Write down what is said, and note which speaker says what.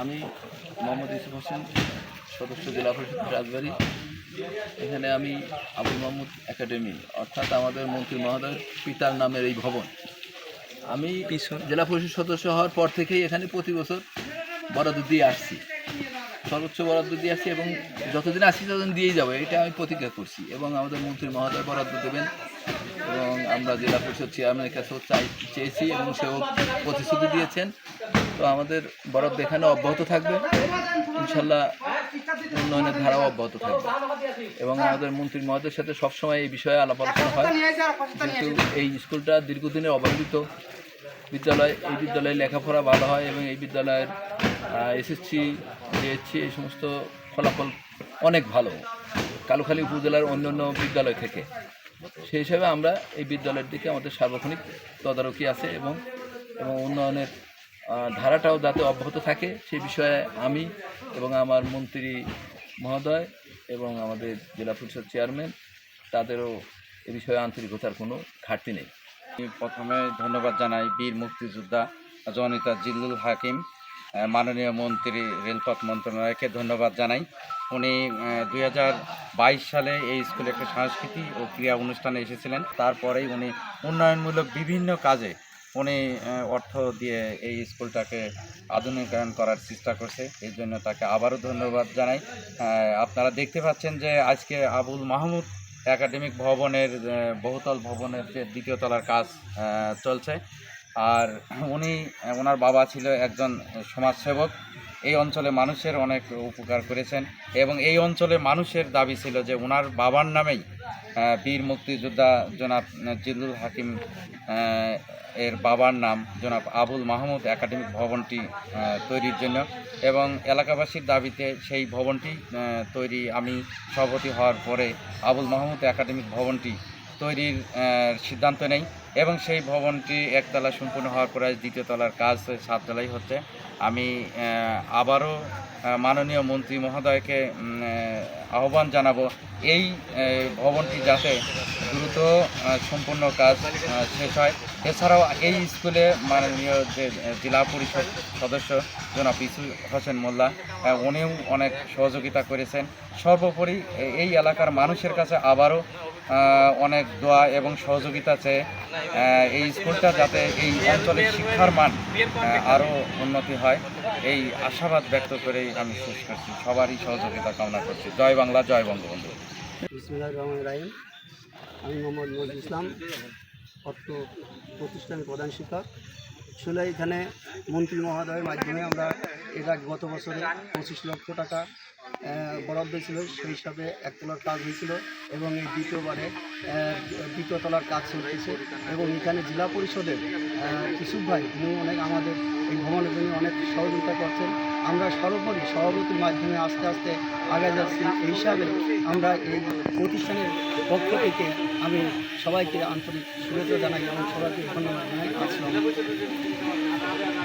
Speaker 1: আমি মোহাম্মদ ইউসুফ হোসেন সদস্য জেলা পরিষদ রাজবাড়ি। এখানে আমি আবুল মাহমুদ একাডেমি অর্থাৎ আমাদের মন্ত্রী মহোদয়ের পিতার নামের এই ভবন। আমি জেলা পরিষদ সদস্য হওয়ার পর থেকেই এখানে প্রতি বছর বরাদ্দ দিয়ে আসছি। সর্বোচ্চ বরাদ্দ দিয়ে আসছি এবং যতদিন আসছি ততদিন দিয়েই যাব এটা আমি প্রতিজ্ঞা করছি। এবং আমাদের মন্ত্রী মহোদয় বরাদ্দ দেবেন এবং আমরা জেলা পরিষদ চেয়ারম্যানের কাছেও চাই চেয়েছি এবং সেও প্রতিশ্রুতি দিয়েছেন। তো আমাদের বরাদ্দ এখানে অব্যাহত থাকবে। ইনশাল্লাহ উন্নয়নের ধারাও অব্যাহত থাকবে। এবং আমাদের মন্ত্রী মহোদয়ের সাথে সবসময় এই বিষয়ে আলাপ আলোচনা হয়। কিন্তু এই স্কুলটা দীর্ঘদিনের অবহেলিত বিদ্যালয়, এই বিদ্যালয়ে লেখাপড়া ভালো হয় এবং এই বিদ্যালয়ের এসএসসি জিএসসি এই সমস্ত ফলাফল অনেক ভালো। কালুখালী উপজেলার অন্য অন্য বিদ্যালয় থেকে। সেই হিসাবে আমরা এই বিদ্যালয়ের দিকে আমাদের সার্বক্ষণিক তদারকি আছে এবং এবং উন্নয়নের ধারাটাও যাতে অব্যাহত থাকে, সে বিষয়ে আমি এবং আমার মন্ত্রী মহোদয় এবং আমাদের জেলা পরিষদ চেয়ারম্যান, তাদেরও এ বিষয়ে আন্তরিকতার কোনো ঘাটতি নেই।
Speaker 2: প্রথমে ধন্যবাদ জানাই বীর মুক্তিযোদ্ধা জনিতা জিল্লুল হাকিম মাননীয় মন্ত্রী রেলপথ মন্ত্রণালয়কে ধন্যবাদ জানাই। উনি দু হাজার বাইশ সালে এই স্কুলে একটা সাংস্কৃতিক ও ক্রীড়া অনুষ্ঠানে এসেছিলেন। তারপরেই উনি উন্নয়নমূলক বিভিন্ন কাজে উনি অর্থ দিয়ে এই স্কুলটাকে আধুনিকায়ন করার চেষ্টা করছে এই জন্য তাকে আবারও ধন্যবাদ জানাই। আপনারা দেখতে পাচ্ছেন যে আজকে আবুল মাহমুদ একাডেমিক ভবনের বহুতল ভবনের যে দ্বিতীয় তলার কাজ চলছে। আর উনি, ওনার বাবা ছিল একজন সমাজসেবক। এই অঞ্চলে মানুষের অনেক উপকার করেছেন এবং এই অঞ্চলে মানুষের দাবি ছিল যে ওনার বাবার নামেই বীর মুক্তিযোদ্ধা জনাব জিল্লুল হাকিম এর বাবার নাম জনাব আবুল মাহমুদ একাডেমিক ভবনটি তৈরির জন্য। এবং এলাকাবাসীর দাবিতে সেই ভবনটি তৈরি আমি সভাপতি হওয়ার পরে আবুল মাহমুদ একাডেমিক ভবনটি তৈরির সিদ্ধান্ত নেই। এবং সেই ভবনটি একতলা সম্পূর্ণ হওয়ার পরে দ্বিতীয় তলার কাজ সাততলাই হচ্ছে। আমি আবারও মাননীয় মন্ত্রী মহোদয়কে আহ্বান জানাব এই ভবনটি যাতে দ্রুত সম্পূর্ণ কাজ শেষ হয়। এছাড়াও এই স্কুলে মাননীয় যে জেলা পরিষদ সদস্য জনাব ইসু হোসেন মোল্লা উনিও অনেক সহযোগিতা করেছেন। সর্বোপরি এই এলাকার মানুষের কাছে আবারও অনেক দোয়া এবং সহযোগিতা চেয়ে এই স্কুলটা যাতে এই অঞ্চলের শিক্ষার মান আরও উন্নতি হয়, এই আশাবাদ ব্যক্ত করেই আমি শেষ করছি। সবারই সহযোগিতা কামনা করছি। জয় বাংলা, জয় বঙ্গবন্ধু।
Speaker 3: আমি মোহাম্মদ নজরুল ইসলাম, অর্থ প্রতিষ্ঠানের প্রধান শিক্ষক। আসলে এখানে মন্ত্রী মহোদয়ের মাধ্যমে আমরা এর গত বছরে পঁচিশ লক্ষ টাকা বরাদ্দ ছিল, সেই হিসাবে একতলার কাজ হয়েছিল এবং এই দ্বিতীয়বারে দ্বিতীয় তলার কাজ চলতেছে এবং এখানে জেলা পরিষদের ইসুফ ভাই তিনি অনেক আমাদের এই ভ্রমণের জন্য অনেক সহযোগিতা করছেন। আমরা সর্বোপরি সভাপতির মাধ্যমে আস্তে আস্তে আগে যাচ্ছি। এই হিসাবে আমরা এই প্রতিষ্ঠানের পক্ষ থেকে আমি সবাইকে আন্তরিক শুভেচ্ছা জানাই এবং সবাইকে ধন্যবাদ জানাই। আলাইকুম।